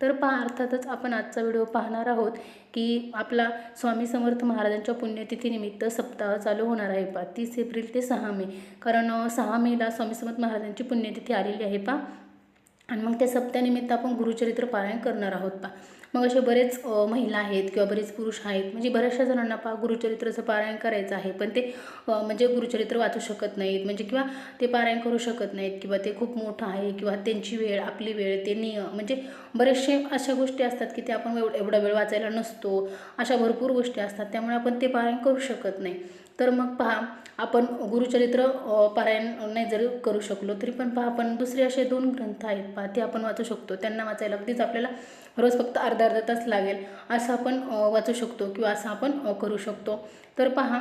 तर पहा अर्थातच आपण आजचा व्हिडिओ पाहणार आहोत की आपला स्वामी समर्थ महाराजांच्या पुण्यतिथीनिमित्त सप्ताह चालू होणार आहे पा तीस एप्रिल ते सहा मे. कारण सहा मेला स्वामी समर्थ महाराजांची पुण्यतिथी आलेली आहे पा आणि मग त्या सप्त्यानिमित्त आपण गुरुचरित्र पारायण करणार आहोत पा मग असे बरेच महिला आहेत किंवा बरेच पुरुष आहेत. म्हणजे बऱ्याचशा जणांना पा गुरुचरित्राचं पारायण करायचं आहे. पण ते म्हणजे गुरुचरित्र वाचू शकत नाहीत. म्हणजे किंवा ते पारायण करू शकत नाहीत किंवा ते खूप मोठं आहे किंवा त्यांची वेळ आपली वेळ ते नियम म्हणजे बरेचसे अशा गोष्टी असतात की ते आपण एवढ एवढा वेळ वाचायला नसतो. अशा भरपूर गोष्टी असतात. त्यामुळे आपण ते पारायण करू शकत नाही. तर मग पहा आपण गुरुचरित्र पारायण नाही जरी करू शकलो तरी पण पहा आपण दुसरे असे दोन ग्रंथ आहेत पहा ते आपण वाचू शकतो. त्यांना वाचायला अगदीच आपल्याला रोज फक्त अर्धा अर्धा तास लागेल असं आपण वाचू शकतो किंवा असं आपण करू शकतो. तर पहा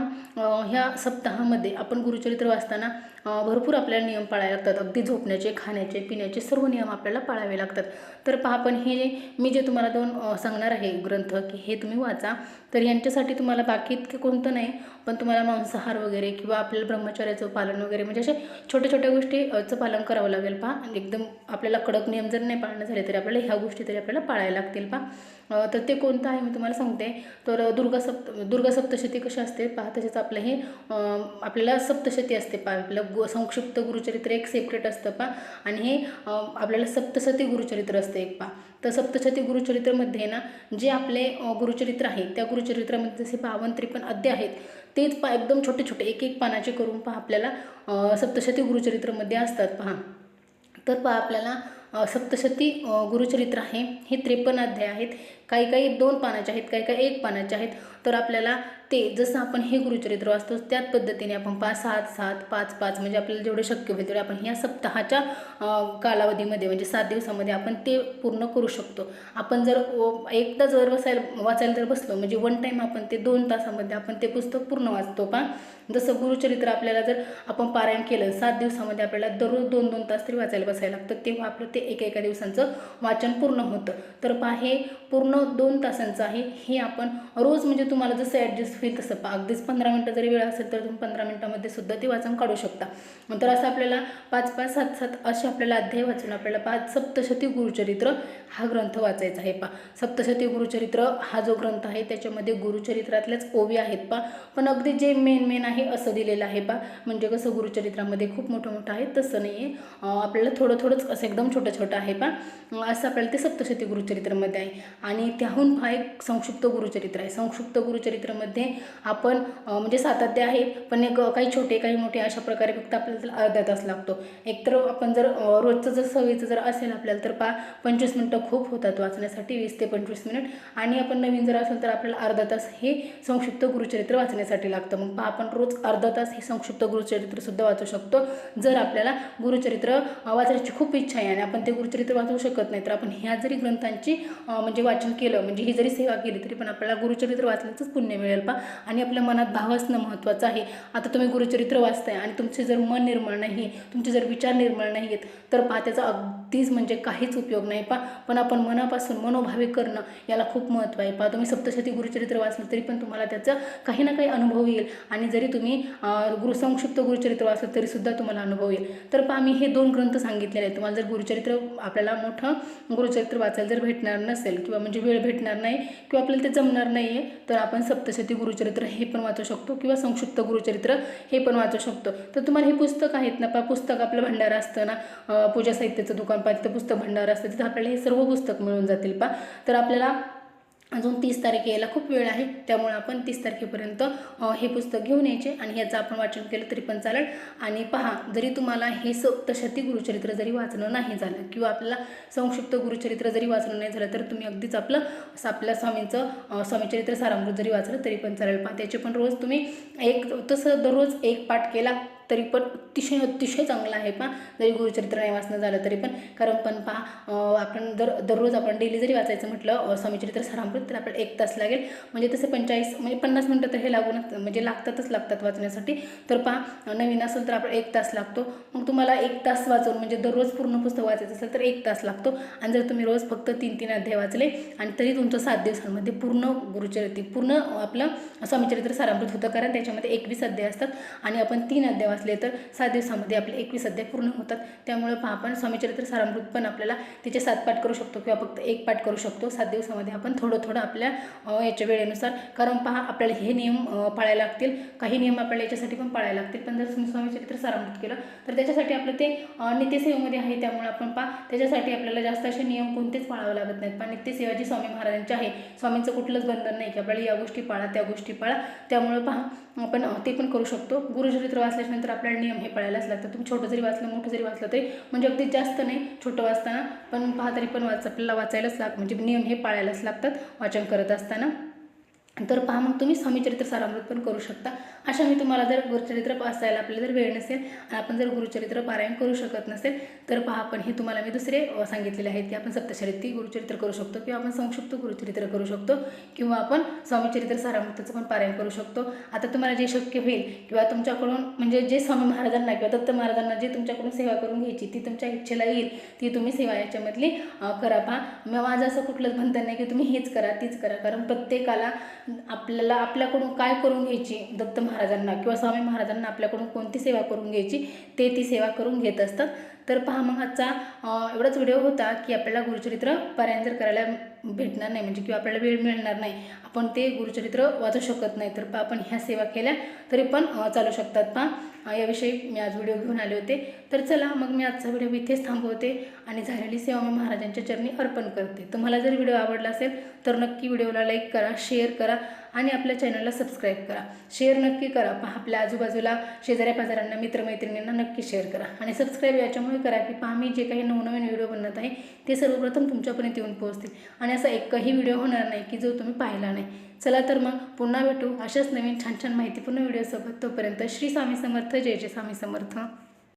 ह्या सप्ताहामध्ये आपण गुरुचरित्र वाचताना भरपूर आपल्याला नियम पाळावे लागतात. अगदी झोपण्याचे खाण्याचे पिण्याचे सर्व नियम आपल्याला पाळावे लागतात. तर पहा पण हे मी जे तुम्हाला दोन सांगणार आहे ग्रंथ की हे तुम्ही वाचा. तर यांच्यासाठी तुम्हाला बाकी इतके कोणतं नाही पण तुम्हाला मांसाहार वगैरे किंवा आपल्याला ब्रह्मचर्याचं पालन वगैरे म्हणजे असे छोट्या छोट्या गोष्टीचं पालन करावं लागेल. पहा एकदम आपल्याला कडक नियम जर नाही पाळणं झाले तरी आपल्याला ह्या गोष्टी तरी आपल्याला पाळायला लागतील पहा. तर ते कोणतं आहे मी तुम्हाला सांगते. तर दुर्गा सप्त दुर्गा सप्तशती कशी असते पहा. तसेच आपलं हे आपल्याला सप्तशती असते पहा. आपलं गु संक्षिप्त गुरुचरित्र एक सेपरेट असतं पहा. आणि हे आपल्याला सप्तशती गुरुचरित्र असतं एक पहा. तर सप्तशती गुरुचरित्रमध्ये ना जे आपले गुरुचरित्र आहे त्या गुरुचरित्रामध्ये जसे बावन्न त्रेपन्न अध्याय आहेत तेच पा एकदम छोटे छोटे एक एक पानाचे करून पहा आपल्याला सप्तशती गुरुचरित्रमध्ये असतात पहा. तर पहा आपल्याला सप्तशती गुरुचरित्र आहे. हे त्रेपन्न अध्याय आहेत. काही काही दोन पानाचे आहेत काही काही एक पानाचे आहेत. तर आपल्याला ते जसं आपण हे गुरुचरित्र वाचतो त्याच पद्धतीने आपण पाच सात सात पाच पाच म्हणजे आपल्याला जेवढं शक्य होईल तेवढे आपण ह्या सप्ताहाच्या कालावधीमध्ये म्हणजे सात दिवसामध्ये आपण ते पूर्ण करू शकतो. आपण जर एकदा जर बसायला वाचायला जर बसलो म्हणजे वन टाईम आपण ते दोन तासामध्ये आपण ते पुस्तक पूर्ण वाचतो पा जसं गुरुचरित्र आपल्याला जर आपण पारायण केलं सात दिवसामध्ये आपल्याला दररोज दोन दोन तास तरी वाचायला बसायला लागतं तेव्हा आपलं ते एका एका दिवसांचं वाचन पूर्ण होतं. तर पहा हे पूर्ण दोन तासांचं आहे हे आपण रोज म्हणजे तुम्हाला जसं ॲडजस्ट होईल तसं प अगदीच पंधरा मिनटं जरी वेळ असेल तर तुम्ही पंधरा मिनटामध्ये सुद्धा ते वाचन काढू शकता. तर असं आपल्याला पाच पाच सात सात असे आपल्याला अध्याय वाचून आपल्याला पाच सप्तशती गुरुचरित्र हा ग्रंथ वाचायचा आहे. पा सप्तशती गुरुचरित्र हा जो ग्रंथ आहे त्याच्यामध्ये गुरुचरित्रातल्याच ओवी आहेत पा पण अगदी जे मेन मेन आहे असं दिलेलं आहे पा म्हणजे कसं गुरुचरित्रामध्ये खूप मोठं मोठं आहे तसं नाही आहे आपल्याला थोडं थोडंच असं एकदम छोटं छोटं आहे पा असं आपल्याला ते सप्तशती गुरुचरित्रामध्ये आहे. आणि त्याहून हा एक संक्षिप्त गुरुचरित्र आहे. संक्षिप्त गुरुचरित्रामध्ये आपण म्हणजे सातत्य आहे पण एक काही छोटे काही मोठे अशा प्रकारे फक्त आपल्याला अर्धा तास लागतो. एकतर आपण जर रोजचं जर सवयीचं जर असेल आपल्याला तर पा पंचवीस मिनटं खूप होतात वाचण्यासाठी वीस ते पंचवीस मिनिट. आणि आपण नवीन जर असेल तर आपल्याला अर्धा तास हे संक्षिप्त गुरुचरित्र वाचण्यासाठी लागतं. मग पहा आपण रोज अर्धा तास हे संक्षिप्त गुरुचरित्रसुद्धा वाचू शकतो. जर आपल्याला गुरुचरित्र वाचण्याची वाचायची खूप इच्छा आहे आणि आपण ते गुरुचरित्र वाचू शकत नाही तर आपण ह्या जरी ग्रंथांची म्हणजे वाचन केलं म्हणजे ही जरी सेवा केली तरी पण आपल्याला गुरुचरित्र वाचण्याचंच पुण्य मिळेल पा. आणि आपल्या मनात भाव असणं महत्त्वाचं आहे. आता तुम्ही गुरुचरित्र वाचताय आणि तुमचे जर मन निर्माण नाही तुमचे जर विचार निर्माण नाही आहेत तर पाहत्याचा अग तीच म्हणजे काहीच उपयोग नाही. पा पण आपण मनापासून मनोभावे करणं याला खूप महत्त्व आहे. पहा तुम्ही सप्तशती गुरुचरित्र वाचलं तरी पण तुम्हाला त्याचा काही ना काही अनुभव येईल. आणि जरी तुम्ही गुरुसंक्षिप्त गुरु संक्षिप्त गुरुचरित्र वाचलं तरीसुद्धा तुम्हाला अनुभव येईल. तर पहा मी हे दोन ग्रंथ सांगितलेले आहेत. तुम्हाला जर गुरुचरित्र आपल्याला मोठं गुरुचरित्र वाचायला जर भेटणार नसेल किंवा म्हणजे वेळ भेटणार नाही किंवा आपल्याला ते जमणार नाही आहे तर आपण सप्तशती गुरुचरित्र हे पण वाचू शकतो किंवा संक्षिप्त गुरुचरित्र हे पण वाचू शकतो. तर तुम्हाला हे पुस्तक आहेत ना पा पुस्तक आपलं भंडारा असतं ना पूजा साहित्याचं दुकान. पा तिथं पुस्तक भंडार असतं तिथं आपल्याला हे सर्व पुस्तक मिळून जातील पा तर आपल्याला अजून तीस तारीख यायला खूप वेळ आहे त्यामुळे आपण तीस तारखेपर्यंत हे पुस्तक घेऊन यायचे आणि ह्याचं आपण वाचन केलं तरी पण चालेल. आणि पहा जरी तुम्हाला हे सप्तशती गुरुचरित्र जरी वाचणं नाही झालं किंवा आपल्याला संक्षिप्त गुरुचरित्र जरी वाचणं नाही झालं तर तुम्ही अगदीच आपलं असं आपल्या स्वामींचं स्वामीचरित्र सारामृत जरी वाचलं तरी पण चालेल पहा. त्याचे पण रोज तुम्ही एक तसं दररोज एक पाठ केला तरी पण अतिशय अतिशय चांगला आहे. पहा जरी गुरुचरित्र नाही वाचणं झालं तरी पण. कारण पण पहा आपण दर दररोज आपण डेली जरी वाचायचं म्हटलं स्वामीचरित्र सारामृत तर आपल्याला एक तास लागेल. म्हणजे तसे पंचेचाळीस म्हणजे पन्नास मिनटं तर हे लागूनच म्हणजे लागतातच लागतात वाचण्यासाठी. तर पहा नवीन असेल तर आपण एक तास लागतो. मग तुम्हाला एक तास वाचून म्हणजे दररोज पूर्ण पुस्तक वाचायचं असेल तर एक तास लागतो. आणि जर तुम्ही रोज फक्त तीन तीन अध्याय वाचले आणि तरी तुमचं सात दिवसांमध्ये पूर्ण गुरुचरित्र पूर्ण आपलं स्वामीचरित्र सारामृत होतं. कारण त्याच्यामध्ये एकवीस अध्याय असतात. आणि आपण तीन अध्याय वाचले तर सात दिवसामध्ये आपले एकवीस अध्याय पूर्ण होतात. त्यामुळे पहा आपण स्वामीचरित्र सारामृत पण आपल्याला तिचे सात पाठ करू शकतो किंवा फक्त एक पाठ करू शकतो. सात दिवसामध्ये आपण थोडं थोडं आपल्या याच्या वेळेनुसार. कारण पहा आपल्याला हे नियम पाळायला लागतील. काही नियम आपल्याला याच्यासाठी पण पाळायला लागतील. पण जर तुम्ही स्वामीचरित्र सारामृत केलं तर त्याच्यासाठी आपलं ते नित्यसेवेमध्ये आहे. त्यामुळे आपण पहा त्याच्यासाठी आपल्याला जास्त असे नियम कोणतेच पाळावे लागत नाहीत. पण नित्यसेवा जी स्वामी महाराजांची आहे. स्वामींचं कुठलंच बंधन नाही की आपल्याला या गोष्टी पाळा त्या गोष्टी पाळा. त्यामुळे पहा आपण ते पण करू शकतो. गुरुचरित्र वाचल्याच्यानंतर आपल्याला नियम हे पाळायलाच लागतात. तुम्ही छोटं जरी वाचलं मोठं जरी वाचलं तरी म्हणजे अगदी जास्त नाही छोटं वाचताना. पण पहा तरी पण वाच आपल्याला वाचायलाच लाग म्हणजे नियम हे पाळायलाच लागतात वाचन करत असताना. तर पहा मग तुम्ही स्वामीचरित्र सारामृत पण करू शकता. अशा मी तुम्हाला जर गुरुचरित्र असायला आपल्याला जर वेळ नसेल आणि आपण जर गुरुचरित्र पारायण करू शकत नसेल तर पहा आपण हे तुम्हाला मी दुसरे सांगितलेले आहेत की आपण सप्तशरित्री गुरुचरित्र करू शकतो किंवा आपण संक्षिप्त गुरुचरित्र करू शकतो किंवा आपण स्वामीचरित्र सारामृताचं पण पारायण करू शकतो. आता तुम्हाला जे शक्य होईल किंवा तुमच्याकडून म्हणजे जे स्वामी महाराजांना किंवा दत्त महाराजांना जे तुमच्याकडून सेवा करून घ्यायची ती तुमच्या इच्छेला येईल ती तुम्ही सेवा याच्यामधली करा. पहा मग माझं असं कुठलंच बंधन नाही की तुम्ही हेच करा तीच करा. कारण प्रत्येकाला आपल्याला आपल्याकडून काय करून घ्यायची? दत्त महाराजांना किंवा स्वामी महाराजांना आपल्याकडून कोणती सेवा करून घ्यायची? ते ती सेवा करून घेत असतात. तर पहा मग आजचा एवढाच व्हिडिओ होता की आपल्याला गुरुचरित्र पारायण जर करायला भेटणार नाही म्हणजे किंवा आपल्याला वेळ मिळणार नाही. आपण ते गुरुचरित्र वाचू शकत नाही तर पहा आपण ह्या सेवा केल्या तरी पण चालू शकतात पहा. याविषयी मी आज व्हिडिओ घेऊन आले होते. तर चला मग मी आजचा व्हिडिओ इथेच थांबवते आणि झालेली सेवा मी महाराजांच्या चरणी अर्पण करते. तुम्हाला जर व्हिडिओ आवडला असेल तर नक्की व्हिडिओला लाईक करा शेअर करा. आणि आपल्या चॅनलला सबस्क्राईब करा. शेअर नक्की करा. पहा आपल्या आजूबाजूला शेजाऱ्या पाजाऱ्यांना मित्रमैत्रिणींना नक्की शेअर करा. आणि सबस्क्राईब याच्यामुळे करा की पहा मी जे काही नवनवीन व्हिडिओ बनत आहे ते सर्वप्रथम तुमच्यापर्यंत येऊन पोहोचतील. आणि असा एकही व्हिडिओ होणार नाही की जो तुम्ही पाहिला नाही. चला तर मग पुन्हा भेटू अशाच नवीन छान छान माहितीपूर्ण व्हिडिओसोबत तोपर्यंत श्री स्वामी समर्थ. जय जय स्वामी समर्थ.